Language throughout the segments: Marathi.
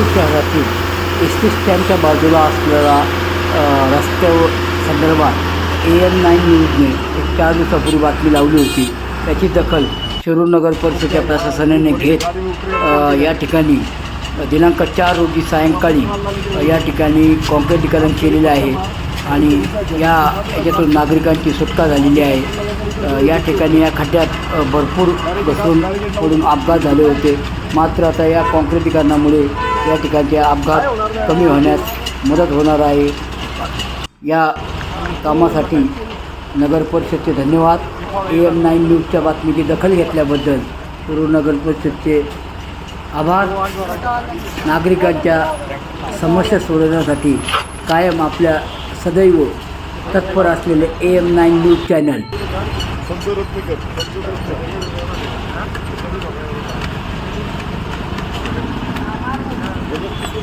देऊळ शहरातील एस टी स्टँडच्या बाजूला असलेला रस्त्यावर संदर्भात ए एन नाईन न्यूजने एक चार दिवसापूर्वी बातमी लावली होती. त्याची दखल शिरूर नगर परिषदेच्या प्रशासनाने घेत या ठिकाणी दिनांक चार रोजी सायंकाळी या ठिकाणी कॉन्क्रिटीकरण केलेले आहे आणि या याच्यातून नागरिकांची सुटका झालेली आहे. या ठिकाणी या खड्ड्यात भरपूर घसरून पडून अपघात झाले होते. मात्र आता या कॉन्क्रिटीकरणामुळे या ठिकाणचे अपघात कमी होण्यास मदत होणार आहे. या कामासाठी नगर परिषदचे धन्यवाद. ए एम नाईन न्यूजच्या बातमीची दखल घेतल्याबद्दल पूर्व नगर परिषदचे आभार. नागरिकांच्या समस्या सोडवण्यासाठी कायम आपल्या सदैव तत्पर असलेले A M nine news channel.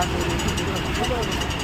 나한테